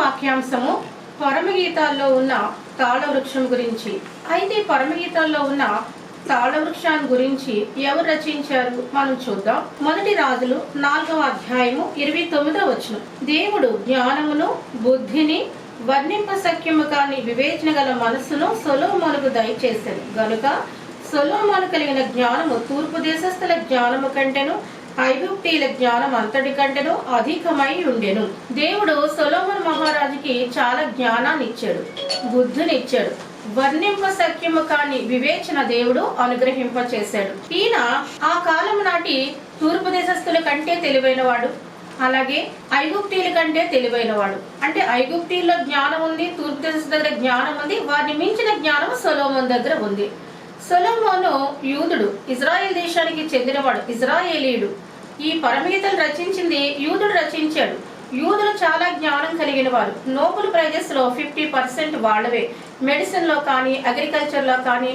వాక్యాంశము పరమగీతాల్లో ఉన్న తాళవృక్షం గురించి. అయితే పరమగీతాల్లో ఉన్న తాళవృక్షాన్ని గురించి ఎవరు రచించారు? మనం చూద్దాం. మొదటి రాజులు నాలుగవ అధ్యాయము ఇరవై తొమ్మిదో వచ్చిన దేవుడు జ్ఞానమును బుద్ధిని వర్ణింప సఖ్యము కాని వివేచన గల మనస్సును సొలోమోనుకు దయచేశాడు. గనుక సొలోమోను కలిగిన జ్ఞానము తూర్పు దేశస్థుల జ్ఞానము కంటేను ఐగుప్తీల జ్ఞానం అంతటి కంటెను అధికమై ఉండెను. దేవుడు సొలోమన్ మహారాజుకి చాలా జ్ఞానాన్ని ఇచ్చాడు బుద్ధునిచ్చాడు వర్ణింప సఖ్యము కాని వివేచన దేవుడు అనుగ్రహింప చేశాడు ఈయన ఆ కాలం నాటి తూర్పు దేశస్థుల కంటే తెలివైనవాడు అలాగే ఐగుప్తీల కంటే తెలివైనవాడు. అంటే ఐగుప్తీల్లో జ్ఞానం ఉంది తూర్పు దేశం దగ్గర జ్ఞానం ఉంది వారిని మించిన జ్ఞానం సొలోమోన్ దగ్గర ఉంది. సొలోమోను యూదుడు ఇజ్రాయెల్ దేశానికి చెందినవాడు ఇజ్రాయేలీయుడు. ఈ పరమగీతలు రచించింది యూదుడు రచించాడు. యూదులు చాలా జ్ఞానం కలిగిన వారు. నోబెల్ ప్రైజెస్లో ఫిఫ్టీ పర్సెంట్ వాళ్ళవే. మెడిసిన్లో కానీ అగ్రికల్చర్లో కానీ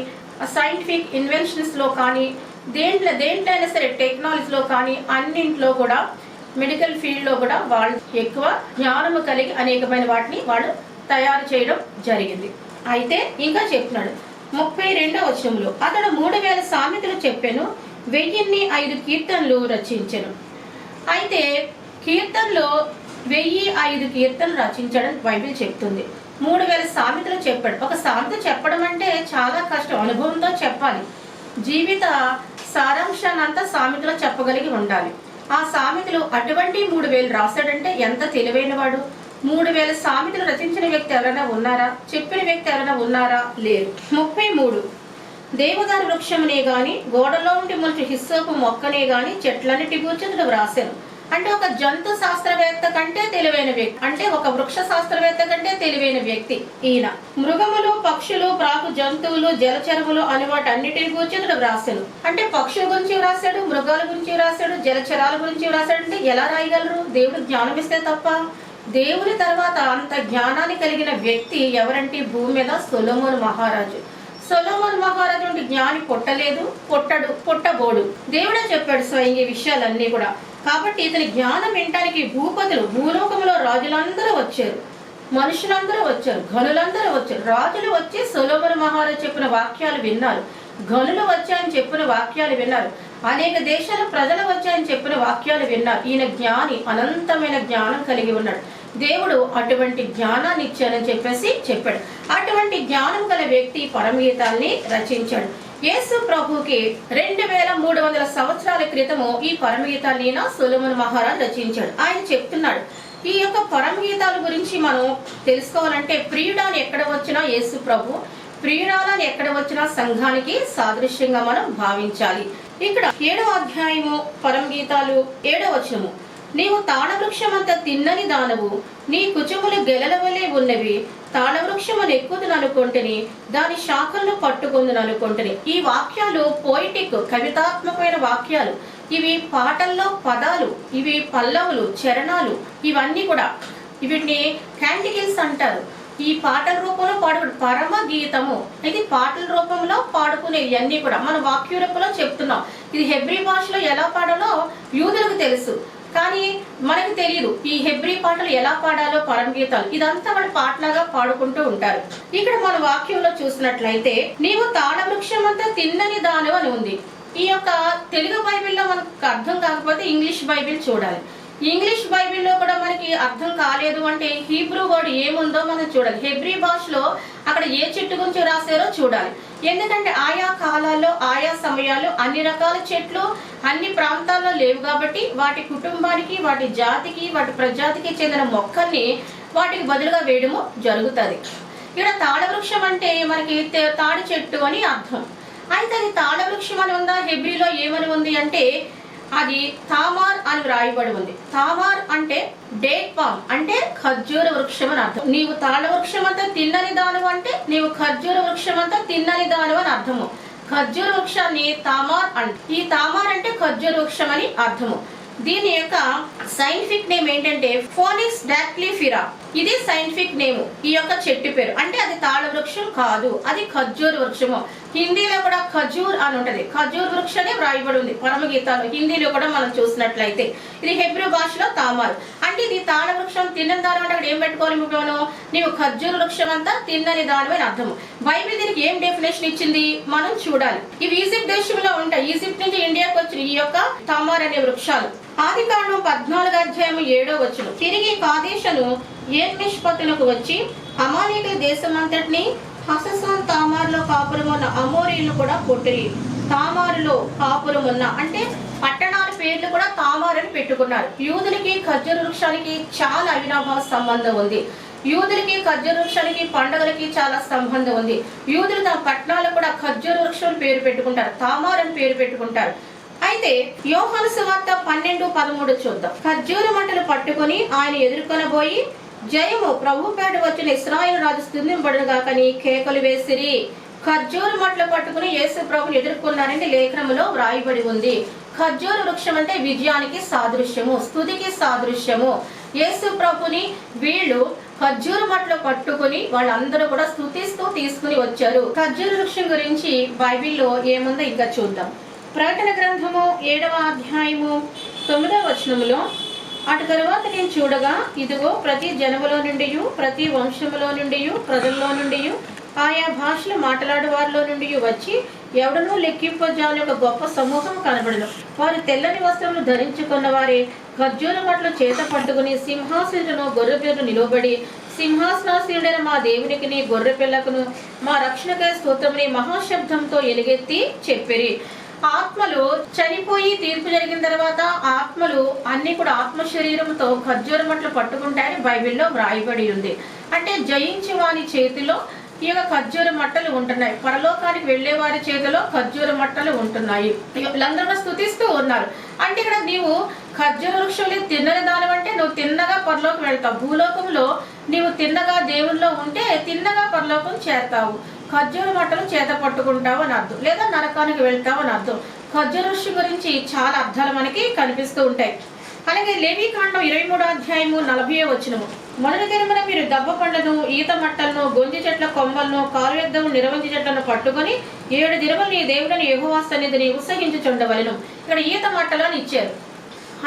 సైంటిఫిక్ ఇన్వెన్షన్స్లో కానీ దేంట్లో దేంట్లో సరే టెక్నాలజీలో కానీ అన్నింట్లో కూడా మెడికల్ ఫీల్డ్లో కూడా వాళ్ళు ఎక్కువ జ్ఞానము కలిగి అనేకమైన వాటిని వాళ్ళు తయారు చేయడం జరిగింది. అయితే ఇంకా చెప్తున్నాడు. ముప్పై రెండో వచనంలో అతడు మూడు వేల సామెతలు చెప్పాను. వెయ్యిన్ని ఐదు కీర్తనలు రచించను. అయితే కీర్తనలో వెయ్యి ఐదు కీర్తనలు రచించడం బైబిల్ చెప్తుంది. మూడు వేల సామెతలు చెప్పాడు. ఒక సామెత చెప్పడం అంటే చాలా కష్టం. అనుభవంతో చెప్పాలి. జీవిత సారాంశాన్నంతా సామెతలో చెప్పగలిగి ఉండాలి. ఆ సామెతలు అటువంటి మూడు వేలు రాశాడంటే ఎంత తెలివైనవాడు? మూడు వేల సామెతలు రచించిన వ్యక్తి ఎవరైనా ఉన్నారా? చెప్పిన వ్యక్తి ఎవరైనా ఉన్నారా? లేరు. ముప్పై మూడు. దేవదారు వృక్షమునే గాని గోడలో ఉండి మొలిచి హిస్సోపు మొక్కనే గాని చెట్లన్నిటి కూర్చుని వ్రాసాను. అంటే ఒక జంతు శాస్త్రవేత్త కంటే తెలివైన వ్యక్తి అంటే ఒక వృక్ష శాస్త్రవేత్త కంటే తెలివైన వ్యక్తి ఈయన. మృగములు పక్షులు ప్రాకు జంతువులు జలచరములు అని వాటి అన్నిటిని గురించి ఇతడు అంటే పక్షుల గురించి వ్రాసాడు మృగాల గురించి వ్రాసాడు జలచరాల గురించి వ్రాసాడు అంటే ఎలా రాయగలరు? దేవుడు జ్ఞానం ఇస్తే తప్ప. దేవుని తర్వాత అంత జ్ఞానాన్ని కలిగిన వ్యక్తి ఎవరంటే భూమి మీద సొలొమోను మహారాజు. సొలోమన్ మహారాజు నుండి జ్ఞాని కొట్టలేదు కొట్టడు కొట్టబోడు దేవుడే చెప్పాడు స్వయం ఈ విషయాలన్నీ కూడా. కాబట్టి ఇతని జ్ఞానం వినటానికి భూపతులు భూలోకంలో రాజులందరూ వచ్చారు. మనుషులందరూ వచ్చారు ఘనులందరూ వచ్చారు. రాజులు వచ్చి సొలోమన్ మహారాజు చెప్పిన వాక్యాలు విన్నారు. ఘనులు వచ్చాయని చెప్పిన వాక్యాలు విన్నారు. అనేక దేశాల ప్రజలు వచ్చాయని చెప్పిన వాక్యాలు విన్నారు. ఈయన జ్ఞాని అనంతమైన జ్ఞానం కలిగి ఉన్నాడు. దేవుడు అటువంటి జ్ఞానాన్ని ఇచ్చానని చెప్పేసి చెప్పాడు. అటువంటి జ్ఞానం గల వ్యక్తి పరమగీతాల్ని రచించాడు. యేసు ప్రభుకి రెండు వేల మూడు వందల సంవత్సరాల క్రితము ఈ పరమగీతాన్ని సులమన్ మహారాజ్ రచించాడు. ఆయన చెప్తున్నాడు ఈ యొక్క పరమగీతాల గురించి మనం తెలుసుకోవాలంటే ప్రియుడాన్ని ఎక్కడ వచ్చినా యేసు ప్రభు ప్రియురాలని ఎక్కడ వచ్చినా సంఘానికి సాదృశ్యంగా మనం భావించాలి. ఇక్కడ ఏడవ అధ్యాయము పరమగీతాలు ఏడవ వచనము. నీవు తాళవృక్షమంత తిన్నని దానవు నీ కుచములు గెలల వలె ఉన్నవి. తాళవృక్షము ఎక్కుదును అనుకుంటుని దాని శాఖలను పట్టుకుందును అనుకుంటుని. ఈ వాక్యాలు పోయిటిక్ కవితాత్మకమైన వాక్యాలు. ఇవి పాటల్లో పదాలు ఇవి పల్లవులు చరణాలు ఇవన్నీ కూడా. వీటిని క్యాంటిగిల్స్ అంటారు. ఈ పాటల రూపంలో పాడు పరమ గీతము. ఇది పాటల రూపంలో పాడుకునేవి ఇవన్నీ కూడా మన వాక్య రూపంలో చెప్తున్నాం. ఇది హెబ్రి భాషలో ఎలా పాడాలో యూదులకు తెలుసు. కానీ మనకు తెలియదు ఈ హెబ్రి పాటలు ఎలా పాడాలో పరమ గీతాలు. ఇదంతా వాళ్ళు పాటలాగా పాడుకుంటూ ఉంటారు. ఇక్కడ మన వాక్యంలో చూసినట్లయితే నీవు తాళవృక్షం అంతా తిన్నని దాను అని ఉంది. ఈ యొక్క తెలుగు బైబిల్లో మనకు అర్థం కాకపోతే ఇంగ్లీష్ బైబిల్ చూడాలి. ఇంగ్లీష్ బైబిల్లో కూడా మనకి అర్థం కాలేదు అంటే హీబ్రూ వర్డ్ ఏముందో మనం చూడాలి. హెబ్రీ భాషలో అక్కడ ఏ చెట్టు గురించి రాశారో చూడాలి. ఎందుకంటే ఆయా కాలాల్లో ఆయా సమయాల్లో అన్ని రకాల చెట్లు అన్ని ప్రాంతాల్లో లేవు కాబట్టి వాటి కుటుంబానికి వాటి జాతికి వాటి ప్రజాతికి చెందిన మొక్కల్ని వాటికి బదులుగా వేయడము జరుగుతుంది. ఇక్కడ తాళవృక్షం అంటే మనకి తాడి చెట్టు అని అర్థం. అయితే అది తాళవృక్షం అని ఉందా? హెబ్రిలో ఏమని ఉంది అంటే అది తామార్ అని వ్రాయబడి ఉంది. తామార్ అంటే డేట్ పామ్ అంటే ఖర్జూర వృక్షం అని అర్థం. నీవు తాళ వృక్షం అంతా తిన్నని దాను అంటే నీవు ఖర్జూర వృక్షం అంతా తిన్నని దాను అని అర్థము. ఖర్జూర వృక్షాన్ని తామార్ అంటే ఈ తామార్ అంటే ఖర్జూర వృక్షం అని అర్థము. దీని యొక్క సైంటిఫిక్ నేమ్ ఏంటంటే ఫోనిక్స్ డాక్లిఫిరా ఇది సైంటిఫిక్ నేమ్ ఈ యొక్క చెట్టు పేరు. అంటే అది తాళ వృక్షం కాదు. అది ఖర్జూర్ వృక్షము. హిందీలో కూడా ఖజూర్ అని ఉంటది. ఖజూర్ వృక్షనే వ్రాయబడి ఉంది పరమగీతాలు హిందీలో కూడా మనం చూసినట్లయితే. ఇది హెబ్రూ భాషలో తామారు. అంటే ఇది తాళ వృక్షం తిన్న దానం అంటే అక్కడ ఏం పెట్టుకోవాలి ముఖ్యమను? నీవు ఖర్జూర్ వృక్షం అంతా తిన్నని దానం అర్థం అర్థము. బైబిల్ దీనికి ఏం డెఫినేషన్ ఇచ్చింది? మనం చూడాలి. ఇవి ఈజిప్ట్ దేశంలో ఉంటాయి. ఈజిప్ట్ నుంచి ఇండియాకి వచ్చిన ఈ యొక్క తామార్ అనే వృక్షాలు. ఆది కాండం పద్నాలుగు అధ్యాయం ఏడో వచ్చును తిరిగి కాదేశను నిష్పత్తులకు వచ్చి అమాలీక దేశమంతటిని హససాన్ తామారులో కాపురం ఉన్న అమోరీలు కూడా కొట్టిరి. తామారులో కాపురమున్న అంటే పట్టణాల పేర్లు కూడా తామారు అని పెట్టుకున్నారు. యూదులకి ఖర్జూర వృక్షానికి చాలా అవినాభావ సంబంధం ఉంది. యూదులకి ఖర్జూర వృక్షానికి పండుగలకి చాలా సంబంధం ఉంది. యూదులు తమ పట్టణాలకు కూడా ఖర్జూర వృక్షం పేరు పెట్టుకుంటారు. తామారని పేరు పెట్టుకుంటారు. అయితే యోహాను సువార్త పన్నెండు పదమూడు చూద్దాం. ఖర్జూర మంటలు పట్టుకొని ఆయన ఎదుర్కొనబోయి జయము ప్రభుపేట వచ్చిన ఇస్రాయిల్ రాజు స్థుతింపడును గాకని కేకలు వేసిరి. ఖర్జూర మట్లు పట్టుకుని యేసు ప్రభుని ఎదుర్కొన్నారని లేఖనములో వ్రాయబడి ఉంది. ఖర్జూర వృక్షం అంటే విజయానికి సాదృశ్యము స్థుతికి సాదృశ్యము. యేసు ప్రభుని వీళ్ళు ఖర్జూర మట్లు పట్టుకుని వాళ్ళందరూ కూడా స్థుతిస్తూ తీసుకుని వచ్చారు. ఖర్జూర వృక్షం గురించి బైబిల్లో ఏముందో ఇంకా చూద్దాం. ప్రకటన గ్రంథము ఏడవ అధ్యాయము తొమ్మిదవ వచనములో అటు తరువాత నేను చూడగా ఇదిగో ప్రతి జనములో నుండి ప్రతి వంశములో నుండి ప్రజల్లో నుండి ఆయా భాషలు మాట్లాడేవారిలో నుండి వచ్చి ఎవడనూ లెక్కింపజాని ఒక గొప్ప సమూహం కనబడను. వారు తెల్లని వస్త్రములు ధరించుకున్న వారే ఖర్జూర మట్లు చేత పట్టుకుని సింహాసనులను గొర్రె పేరు నిలబడి సింహాసనాసీనుడైన మా దేవునికి నీ గొర్రె పిల్లకును మా రక్షణకై స్తోత్రముని మహాశబ్దంతో ఎలుగెత్తి చెప్పిరి. ఆత్మలు చనిపోయి తీర్పు జరిగిన తర్వాత ఆత్మలు అన్ని కూడా ఆత్మ శరీరంతో ఖర్జూర మట్లు పట్టుకుంటాయని బైబిల్లో వ్రాయబడి ఉంది. అంటే జయించి వాని చేతిలో ఈ యొక్క ఖర్జూర మట్టలు ఉంటున్నాయి. పరలోకానికి వెళ్ళే వారి చేతిలో ఖర్జూర మట్టలు ఉంటున్నాయి. ఇక వీళ్ళందరూ స్థుతిస్తూ స్తుతిస్తూ ఉన్నారు. అంటే ఇక్కడ నీవు ఖర్జూర వృక్షంలో తిన్నని దానం అంటే నువ్వు తిన్నగా పరలోకం వెళ్తావు. భూలోకంలో నీవు తిన్నగా దేవుల్లో ఉంటే తిన్నగా పరలోకం చేరతావు. ఖర్జూర మట్టలు చేత పట్టుకుంటావు అని అర్థం లేదా నరకానికి వెళ్తావు అని అర్థం ఖర్జూర ఋషి గురించి చాలా అర్థాలు మనకి కనిపిస్తూ ఉంటాయి. అలాగే లేవీకాండం ఇరవై మూడో అధ్యాయము నలభై వచ్చినము మొదటి దినమున మీరు దబ్బ పండ్లను ఈత మట్టలను గొంజి చెట్ల కొమ్మలను కారు యుద్ధము నిరవంజి చెట్లను పట్టుకొని ఏడు దినములు నీ దేవుడని యెహోవా సన్నిధిని ఉత్సహించుచుండవలెను. ఇక్కడ ఈత మట్టలు అని ఇచ్చారు.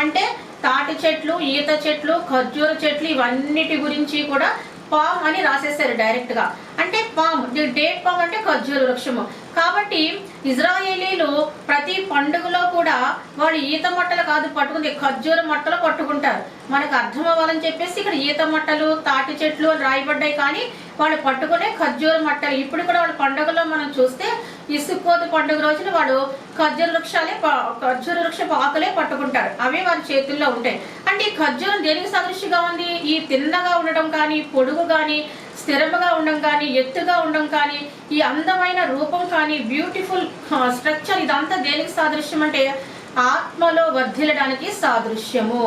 అంటే తాటి చెట్లు ఈత చెట్లు ఖర్జూర చెట్లు ఇవన్నిటి గురించి కూడా పామ్ అని రాసేసారు డైరెక్ట్గా. అంటే పామ్ డేట్ పామ్ అంటే ఖర్జూర వృక్షము. కాబట్టి ఇజ్రాయేలీలు ప్రతి పండుగలో కూడా వాళ్ళు ఈత మట్టలు కాదు పట్టుకుంది ఖర్జూర మట్టలు పట్టుకుంటారు. మనకు అర్థం అవ్వాలని చెప్పేసి ఇక్కడ ఈత మట్టలు తాటి చెట్లు రాయబడ్డాయి కానీ వాళ్ళు పట్టుకునే ఖర్జూర మట్టలు. ఇప్పుడు కూడా వాళ్ళ పండుగలో మనం చూస్తే ఇసుక్కోత పండుగ రోజున వాడు ఖర్జూర వృక్షాలే ఖర్జూర వృక్షపు ఆకులే పట్టుకుంటారు. అవే వారి చేతుల్లో ఉంటాయి. అంటే ఈ ఖర్జూరం దేనికి సదృశ్యంగా ఉంది? ఈ తిన్నగా ఉండడం కానీ పొడుగు కానీ స్థిరముగా ఉండడం కానీ ఎత్తుగా ఉండడం కానీ ఈ అందమైన రూపం కానీ బ్యూటిఫుల్ స్ట్రక్చర్ ఇదంతా దేనికి సాదృశ్యం అంటే ఆత్మలో వర్ధిల్లడానికి సాదృశ్యము.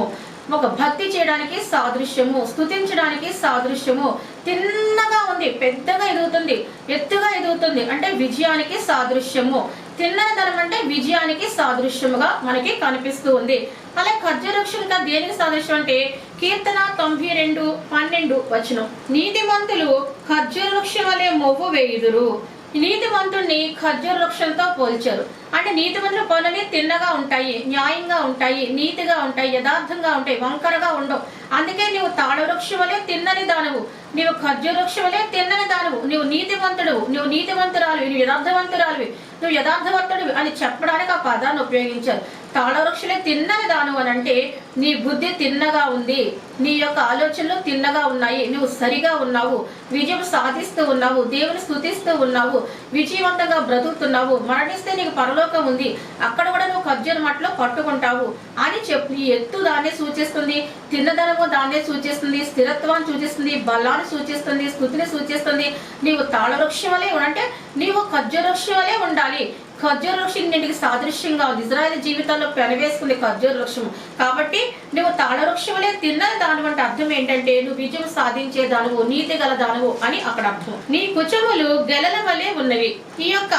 ఒక భక్తి చేయడానికి సాదృశ్యము. స్థుతించడానికి సాదృశ్యము. తిన్నగా ఉంది పెద్దగా ఎదుగుతుంది ఎత్తుగా ఎదుగుతుంది అంటే విజయానికి సాదృశ్యము. తిన్నదనం అంటే విజయానికి సాదృశ్యముగా మనకి కనిపిస్తూ ఉంది. అలాగే ఖర్జవృక్షంగా దేనికి సాదృశ్యం అంటే కీర్తన తొంభై రెండు పన్నెండు వచనం. నీతిమంతులు ఖర్జూర వృక్షం వలె మొవ్వు వేయుదురు. నీతిమంతుణ్ణి ఖర్జూర వృక్షంతో పోల్చారు. అంటే నీతిమంతుల పనులు తిన్నగా ఉంటాయి న్యాయంగా ఉంటాయి నీతిగా ఉంటాయి యథార్థంగా ఉంటాయి వంకరగా ఉండవు. అందుకే నీవు తాళ తిన్నని దానవు. నీవు ఖర్జూర తిన్నని దానవు. నువ్వు నీతివంతుడు నువ్వు నీతివంతురాలివి నువ్వు యథార్థవంతురాలివి. నువ్వు యథార్థవంతుడివి అని చెప్పడానికి ఆ పదాన్ని ఉపయోగించారు. తాళవృక్షలే తిన్నని దాను అని అంటే నీ బుద్ధి తిన్నగా ఉంది. నీ యొక్క ఆలోచనలు తిన్నగా ఉన్నాయి. నువ్వు సరిగా ఉన్నావు. విజయం సాధిస్తూ ఉన్నావు. దేవుని స్తుతిస్తూ ఉన్నావు. విజయవంతంగా బ్రతుకుతున్నావు. మరణిస్తే నీకు పరలోకం ఉంది. అక్కడ కూడా నువ్వు ఖర్జూర మట్లో పట్టుకుంటావు అని చెప్పు ఎత్తు దాన్ని సూచిస్తుంది. తిన్నదనం తిన్నదనము దాన్నే సూచిస్తుంది స్థిరత్వాన్ని సూచిస్తుంది బలాన్ని సూచిస్తుంది స్థుతిని సూచిస్తుంది. నీవు తాళవృక్షం వలె అంటే నీవు ఖర్జవృక్షం వలే ఉండాలి. ఖర్జూర వృక్షం నీటికి సాదృశ్యంగా ఉంది. ఇజ్రాయల్ జీవితంలో పెనవేసుకుంది ఖర్జూర వృక్షం కాబట్టి నువ్వు తాళ వృక్షములే తిన్నది దాని వంటి అర్థం ఏంటంటే నువ్వు విజయం సాధించే దానవు నీతి గల దానవు అని అక్కడ అర్థం. నీ కుచములు గెలల వలె ఉన్నవి. ఈ యొక్క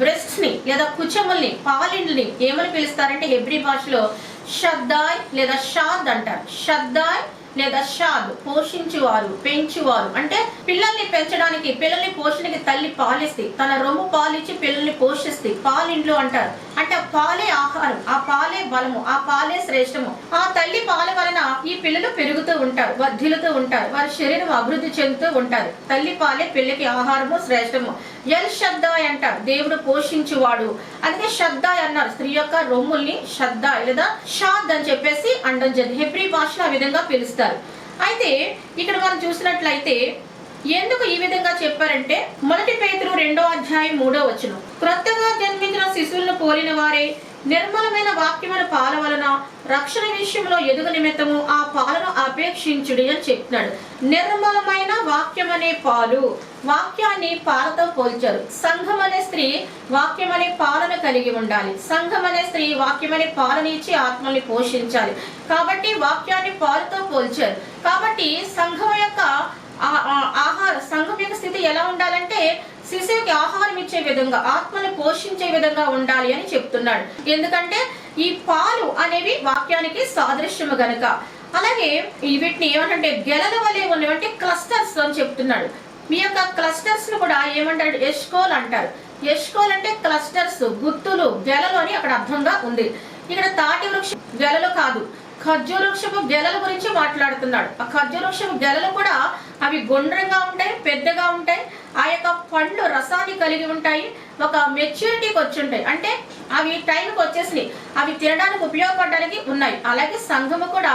బ్రెస్ట్ని లేదా కుచముల్ని పాలిండ్ని ఏమని పిలుస్తారంటే హెబ్రి భాషలో షద్దాయ్ లేదా షాద్ అంటారు. షద్దాయ్ లేదా షాద్ పోషించువారు పెంచువారు. అంటే పిల్లల్ని పెంచడానికి పిల్లల్ని పోషణకి తల్లి పాలిస్తే తన రొమ్ము పాలిచ్చి పిల్లల్ని పోషిస్తే పాలిండ్లు అంటారు. అంటే ఆ పాలే ఆహారం ఆ పాలే బలము ఆ పాలే శ్రేష్టము. ఆ తల్లి పాల వలన ఈ పిల్లలు పెరుగుతూ ఉంటారు వర్ధిల్లుతూ ఉంటారు వారి శరీరం అభివృద్ధి చెందుతూ ఉంటారు. తల్లి పాలే పిల్లకి ఆహారము శ్రేష్టము. ఎల్ శ్రద్ధాయ్ అంటారు. దేవుడు పోషించువాడు. అందుకే శ్రద్ధాయ్ అన్నారు. స్త్రీ యొక్క రొమ్ముల్ని శబ్దాయ్ లేదా షాద్ అని చెప్పేసి అండం జరిగింది హెబ్రి భాషలో ఆ విధంగా పిలుస్తారు. అయితే ఇక్కడ మనం చూసినట్లయితే ఎందుకు ఈ విధంగా చెప్పారంటే మొదటి పేతురు రెండో అధ్యాయం మూడో వచనం. క్రొత్తగా జన్మించిన శిశువులను పోలిన వారే నిర్మలమైన వాక్యమైన పాల వలన రక్షణ విషయంలో ఎదుగు నిమిత్తము ఆ పాలను అపేక్షించుడి అని చెప్తున్నాడు నిర్మలమైన వాక్యం అనే పాలు. వాక్యాన్ని పాలతో పోల్చారు. సంఘం అనే స్త్రీ వాక్యం అనే పాలన కలిగి ఉండాలి. సంఘం అనే స్త్రీ వాక్యం అనే పాలన ఇచ్చి ఆత్మల్ని పోషించాలి. కాబట్టి వాక్యాన్ని పాలుతో పోల్చారు. కాబట్టి సంఘం యొక్క ఆహార సంఘం యొక్క స్థితి ఎలా ఉండాలంటే శిశువుకి ఆహారం ఇచ్చే విధంగా ఆత్మను పోషించే విధంగా ఉండాలి అని చెప్తున్నాడు. ఎందుకంటే ఈ పాలు అనేవి వాక్యానికి సాదృశ్యము గనక. అలాగే వీటిని ఏమంటే గెలల వలె ఉన్నవి అంటే క్లస్టర్స్ అని చెప్తున్నాడు. మీ యొక్క క్లస్టర్స్ను కూడా ఏమంటారు ఎష్కోల్ అంటారు. ఎష్కోల్ అంటే క్లస్టర్స్ గుత్తులు గెలలు అని అక్కడ అర్థంగా ఉంది. ఇక్కడ తాటి వృక్షం గెలలు కాదు. ఖర్జూరక్షపు గెలల గురించి మాట్లాడుతున్నాడు. ఆ ఖర్జూరక్షపు గెలలు కూడా అవి గుండ్రంగా ఉంటాయి పెద్దగా ఉంటాయి. ఆ యొక్క పండ్లు రసాన్ని కలిగి ఉంటాయి. ఒక మెచ్యూరిటీకి వచ్చి ఉంటాయి అంటే అవి టైంకి వచ్చేసినాయి. అవి తినడానికి ఉపయోగపడడానికి ఉన్నాయి. అలాగే సంఘము కూడా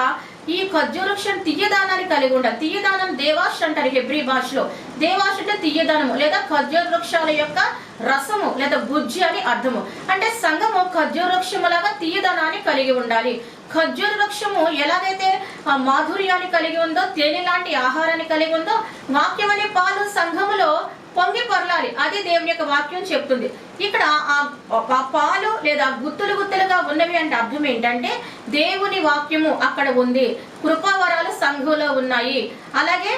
ఈ ఖర్జూర తీయదానాన్ని కలిగి ఉండాలి. తీయదానం దేవాష్ అంటారు హెబ్రి భాషలో. దేవాష్ అంటే తీయదానము లేదా ఖర్జూర వృక్షాల యొక్క రసము లేదా బుజ్జి అని అర్థము. అంటే సంఘము ఖర్జూర వృక్షములాగా తీయదనాన్ని కలిగి ఉండాలి. ఖర్జూర వృక్షము ఎలాగైతే ఆ మాధుర్యాన్ని కలిగి ఉందో తేనె లాంటి ఆహారాన్ని కలిగి ఉందో వాక్యం అనే పాలు సంఘములో పొంగి పొరలాలి. అది దేవుని యొక్క వాక్యం చెప్తుంది. ఇక్కడ ఆ ఆ పాలు లేదా గుత్తులు గుత్తులుగా ఉన్నవి అంటే అర్థం ఏంటంటే దేవుని వాక్యము అక్కడ ఉంది. కృపావరాలు సంఘంలో ఉన్నాయి. అలాగే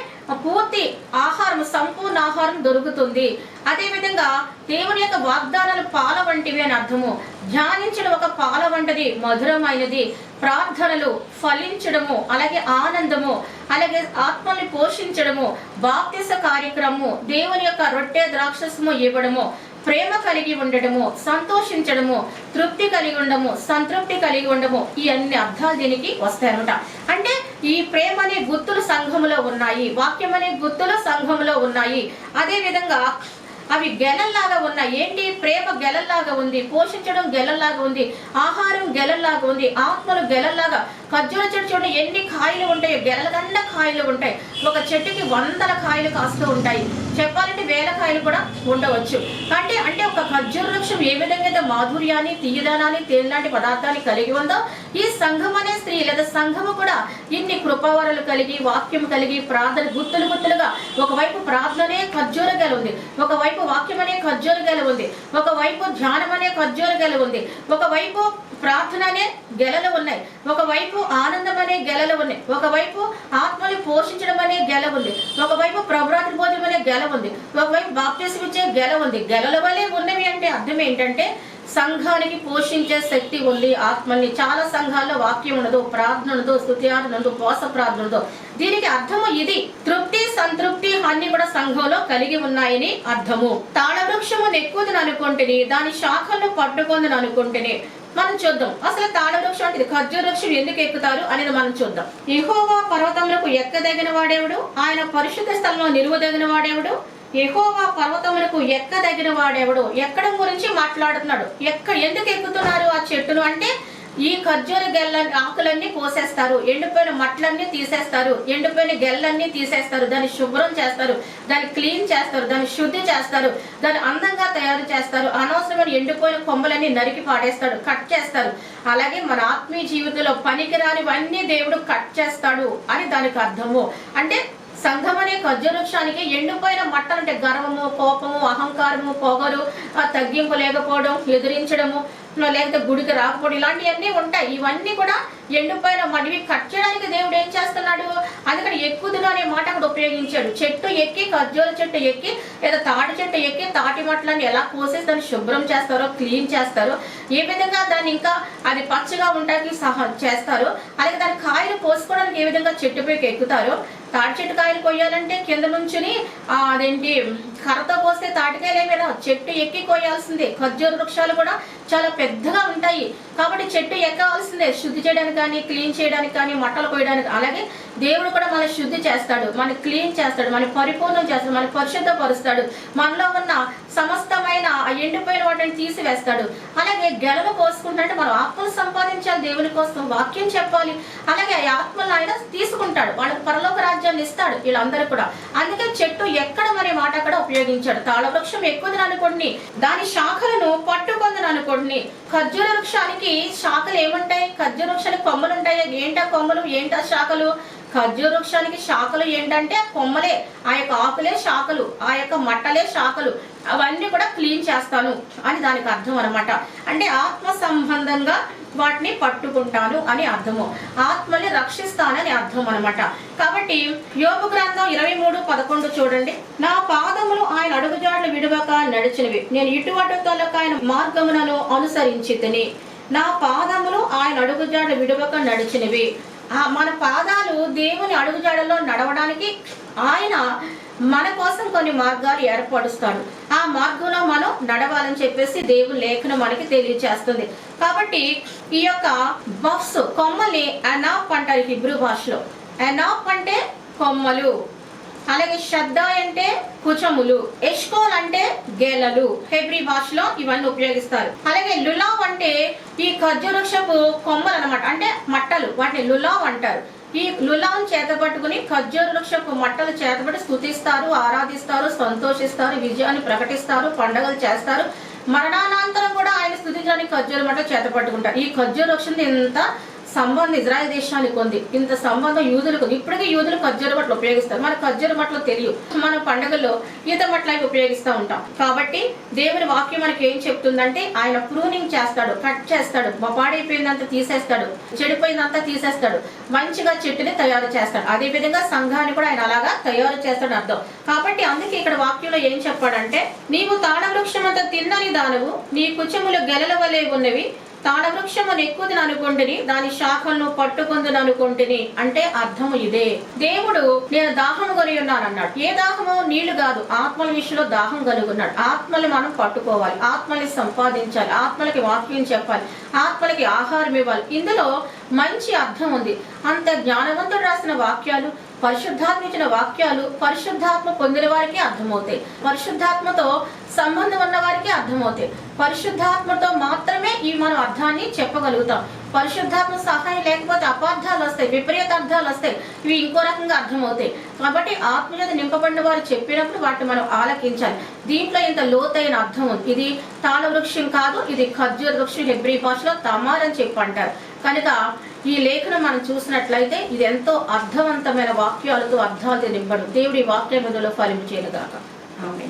పూర్తి ఆహారం సంపూర్ణ ఆహారం దొరుకుతుంది. అదే విధంగా దేవుని యొక్క వాగ్దానాలు పాల వంటివి అని అర్థము. ధ్యానించడం ఒక పాల వంటిది మధురమైనది. ప్రార్థనలు ఫలించడము అలాగే ఆనందము అలాగే ఆత్మని పోషించడము బాప్తిస కార్యక్రమము దేవుని యొక్క రొట్టె ద్రాక్షసము ఇవ్వడము ప్రేమ కలిగి ఉండడము సంతోషించడము తృప్తి కలిగి ఉండము సంతృప్తి కలిగి ఉండము ఈ అన్ని అర్థాలు దీనికి వస్తాయనమాట అంటే ఈ ప్రేమ అనే గుర్తులు సంఘములో ఉన్నాయి వాక్యం అనే గుర్తులు సంఘములో ఉన్నాయి. అదే విధంగా అవి గెలల్లాగా ఉన్నాయి ఏంటి? ప్రేమ గెలల్లాగా ఉంది పోషించడం గెలల్లాగా ఉంది ఆహారం గెలల్లాగా ఉంది ఆత్మలు గెలల్లాగా. ఖర్జూర చెట్టు చూడండి ఎన్ని కాయలు ఉంటాయో గెలగండ కాయలు ఉంటాయి. ఒక చెట్టుకి వందల కాయలు కాస్తూ ఉంటాయి. చెప్పాలంటే వేల కాయలు కూడా ఉండవచ్చు. అంటే అంటే ఒక ఖర్జూర వృక్షం ఏ విధంగా మాధుర్యాన్ని తీయదనాన్ని తేనె పదార్థాన్ని కలిగి ఉందో ఈ సంఘం అనే స్త్రీ లేదా సంఘము కూడా ఇన్ని కృపావరాలు కలిగి వాక్యం కలిగి ప్రార్థన గుత్తులు గుత్తులుగా ఒకవైపు ప్రార్థనే ఖర్జూర గల ఉంది ఒకవైపు వాక్యం అనే ఖర్జూర గెల ఉంది ఒకవైపు ధ్యానం అనే ఖర్జూర గల ఉంది ఒకవైపు ప్రార్థన అనే గెలలు ఉన్నాయి ఒకవైపు ఆనందం అనే గెలలు ఉన్నాయి ఒకవైపు ఆత్మని పోషించడం అనే గెల ఉంది ఒకవైపు ప్రభురాత్రి భోజనం అనే గెల ఉంది. ఒకవైపు బాప్తీసం ఇచ్చే గెల ఉంది. గెలల వలె ఉన్నవి అంటే అర్థం ఏంటంటే సంఘానికి పోషించే శక్తి ఉంది ఆత్మని. చాలా సంఘాల్లో వాక్యం ఉండదు ప్రార్థన ఉండదు స్థుతియార్థన ఉండదు ప్రార్థన ఉండదు దీనికి అర్థము ఇది. తృప్తి సంతృప్తి అన్ని కూడా సంఘంలో కలిగి ఉన్నాయని అర్థము. తాళవృక్షము నెక్కుదని అనుకుంటేని దాని శాఖలను పట్టుకుందని అనుకుంటేనే మనం చూద్దాం. అసలు తాళవృక్షం అంటే ఖర్జూర వృక్షం ఎందుకు ఎక్కుతారు అనేది మనం చూద్దాం. ఇహోవా పర్వతములకు ఎక్కదగిన వాడేవుడు? ఆయన పరిశుద్ధ స్థలంలో నిలువదగిన వాడేవుడు? ఎహోవా పర్వతములకు ఎక్కదగిన వాడెవడు? ఎక్కడం గురించి మాట్లాడుతున్నాడు. ఎక్క ఎందుకు ఎక్కుతున్నారు ఆ చెట్టును? అంటే ఈ ఖర్జూర గెల్ల ఆకులన్నీ కోసేస్తారు. ఎండిపోయిన మట్లన్నీ తీసేస్తారు. ఎండిపోయిన గెల్లన్నీ తీసేస్తారు. దాన్ని శుభ్రం చేస్తారు. దాన్ని క్లీన్ చేస్తారు. దాన్ని శుద్ధి చేస్తారు. దాన్ని అందంగా తయారు చేస్తారు. అనవసరమైన ఎండిపోయిన కొమ్మలన్నీ నరికి పాడేస్తాడు. కట్ చేస్తారు. అలాగే మన ఆత్మీయ జీవితంలో పనికిరానివన్నీ దేవుడు కట్ చేస్తాడు అని దానికి అర్థము. అంటే సంఘం అనే ఖర్జవృక్షానికి ఎండిపోయిన మట్టలు గర్వము కోపము అహంకారము పొగరు తగ్గింపు లేకపోవడం ఎదిరించడము లేకపోతే గుడికి రాకపోవడం ఇలాంటివన్నీ ఉంటాయి. ఇవన్నీ కూడా ఎండిపోయిన మడివి కట్ చేయడానికి దేవుడు ఏం చేస్తున్నాడు? అందుకని ఎక్కుదును అనే మాట అక్కడ ఉపయోగించాడు. చెట్టు ఎక్కి ఖర్జూర చెట్టు ఎక్కి లేదా తాటి చెట్టు ఎక్కి తాటి మట్టలను ఎలా కోసేసి దాన్ని శుభ్రం చేస్తారో క్లీన్ చేస్తారో ఏ విధంగా దాన్ని ఇంకా అది పచ్చగా ఉండడానికి సహా చేస్తారు అలాగే దాని కాయలు పోసుకోవడానికి ఏ విధంగా చెట్టుపైకి ఎక్కుతారో తాటి చెట్టు కాయలు కొయ్యాలంటే కింద నుంచుని అదేంటి కర్రతో పోస్తే తాటికాయలు ఏమైనా చెట్టు ఎక్కి కొయ్యాల్సిందే. ఖర్జూర వృక్షాలు కూడా చాలా పెద్దగా ఉంటాయి. కాబట్టి చెట్టు ఎక్కవలసిందే. శుద్ధి చేయడానికి కానీ క్లీన్ చేయడానికి కానీ మట్టలు కోయడానికి. అలాగే దేవుడు కూడా మన శుద్ధి చేస్తాడు. మన క్లీన్ చేస్తాడు. మన పరిపూర్ణం చేస్తాడు. మన పరిశుద్ధపరుస్తాడు. మనలో ఉన్న సమస్తమైన ఆ ఎండిపోయిన వాటిని తీసివేస్తాడు. అలాగే గెలవ పోసుకుంటే మనం ఆత్మలు సంపాదించాలి దేవుని కోసం వాక్యం చెప్పాలి. అలాగే ఆ ఆత్మలను ఆయన తీసుకుంటాడు. వాళ్ళకి పరలోక రాజ్యాన్ని ఇస్తాడు వీళ్ళందరూ కూడా. అందుకే చెట్టు ఎక్కడ మరి మాట అక్కడ ఉపయోగించాడు. తాళవృక్షం ఎక్కువది అనుకోండి దాని శాఖలను పట్టుకొందని అనుకోండి. ఖర్జూర వృక్షానికి శాఖలు ఏముంటాయి? ఖర్జూర వృక్షానికి కొమ్మలు ఉంటాయి? ఏంటా కొమ్మలు? ఏంటా శాఖలు? ఖర్జూర వృక్షానికి శాఖలు ఏంటంటే ఆ కొమ్మలే. ఆ యొక్క ఆకులే శాఖలు ఆ యొక్క మట్టలే శాఖలు. అవన్నీ కూడా క్లీన్ చేస్తాను అని దానికి అర్థం అనమాట అంటే ఆత్మ సంబంధంగా వాటిని పట్టుకుంటాను అని అర్థము. ఆత్మని రక్షిస్తానని అర్థం అనమాట కాబట్టి యోగ గ్రంథం ఇరవై మూడు పదకొండు చూడండి. నా పాదములు ఆయన అడుగుజాడలు విడువక నడిచినవి. నేను ఇటువంటి తొలక ఆయన మార్గములను అనుసరించి నా పాదములు ఆయన అడుగుజాడలు విడువక నడిచినవి. ఆ మన పాదాలు దేవుని అడుగుజాడల్లో నడవడానికి ఆయన మన కోసం కొన్ని మార్గాలు ఏర్పరుస్తాడు. ఆ మార్గంలో మనం నడవాలని చెప్పేసి దేవుని లేఖనం మనకి తెలియచేస్తుంది. కాబట్టి ఈ యొక్క బఫ్స్ కొమ్మల్ని అనాప్ అంటారు హిబ్రూ భాషలో. అనాప్ అంటే కొమ్మలు. అలాగే శ్రద్ధ అంటే కుచములు. ఎష్కోల్ అంటే గేలలు. హెబ్రి భాషలో ఇవన్నీ ఉపయోగిస్తారు. అలాగే లులావ్ అంటే ఈ ఖర్జూరక్షపు కొమ్మలు అన్నమాట అంటే మట్టలు. వాటిని లులావ్ అంటారు. ఈ లులాం చేతపట్టుకుని ఖర్జూర వృక్షపు మట్టలు చేతపట్టి స్తుతిస్తారు ఆరాధిస్తారు సంతోషిస్తారు విజయాన్ని ప్రకటిస్తారు పండగలు చేస్తారు. మరణానంతరం కూడా ఆయన స్థుతించడానికి ఖర్జూర మట్టలు చేతపట్టుకుంటారు ఈ ఖర్జూర వృక్షం ఇంత సంబంధం ఇజ్రాయెల్ దేశానికి ఉంది. ఇంత సంబంధం యూదులకు ఉంది. ఇప్పటికీ యూదులు ఖర్జూర బట్టలు ఉపయోగిస్తారు. మన ఖర్జూర బట్టలు తెలియదు మన పండుగల్లో ఈత బట్టలు అవి ఉపయోగిస్తూ ఉంటాం. కాబట్టి దేవుని వాక్యం మనకి ఏం చెప్తుందంటే ఆయన ప్రూనింగ్ చేస్తాడు కట్ చేస్తాడు పాడైపోయిందంతా తీసేస్తాడు చెడిపోయిందంతా తీసేస్తాడు మంచిగా చెట్టుని తయారు చేస్తాడు. అదే విధంగా సంఘాన్ని కూడా ఆయన అలాగా తయారు చేస్తాడు అర్థం. కాబట్టి అందుకే ఇక్కడ వాక్యంలో ఏం చెప్పాడంటే నీవు తాళ వృక్షమంతా తిన్నని దానవు నీ కుచములు గెలల వలె ఉన్నవి తాళవృక్షమును ఎక్కువది అనుకుంటుని దాని శాఖలను పట్టుకుందును అనుకుంటుని అంటే అర్థము ఇదే. దేవుడు నేను దాహం కొని ఉన్నాను అన్నాడు ఏ దాహము నీళ్ళు కాదు ఆత్మల విషయంలో దాహం కలుగున్నాడు ఆత్మలు మనం పట్టుకోవాలి ఆత్మల్ని సంపాదించాలి ఆత్మలకి వాక్యం చెప్పాలి ఆత్మలకి ఆహారం ఇవ్వాలి. ఇందులో మంచి అర్థం ఉంది. అంత జ్ఞానవంతుడు రాసిన వాక్యాలు పరిశుద్ధాత్మ ఇచ్చిన వాక్యాలు పరిశుద్ధాత్మ పొందిన వారికి అర్థమవుతాయి. పరిశుద్ధాత్మతో సంబంధం ఉన్న వారికి అర్థమవుతాయి. పరిశుద్ధాత్మతో మాత్రమే ఈ మనం అర్థాన్ని చెప్పగలుగుతాం. పరిశుద్ధాత్మ సహాయం లేకపోతే అపార్థాలు వస్తాయి విపరీత అర్థాలు వస్తాయి. ఇవి ఇంకో రకంగా అర్థమవుతాయి. కాబట్టి ఆత్మీయత నింపబడిన వారు చెప్పినప్పుడు వాటిని మనం ఆలకించాలి. దీంట్లో ఇంత లోతైన అర్థం ఉంది. ఇది తాళ వృక్షం కాదు ఇది ఖర్జూర వృక్షం హెబ్రి భాషలో తమార్ అని చెప్పి అంటారు. కనుక ఈ లేఖనం మనం చూసినట్లయితే ఇది ఎంతో అర్థవంతమైన వాక్యాలతో అర్థాలతో నింపడం. దేవుడి వాక్యం ఇందులో ఫలించేది ఆమె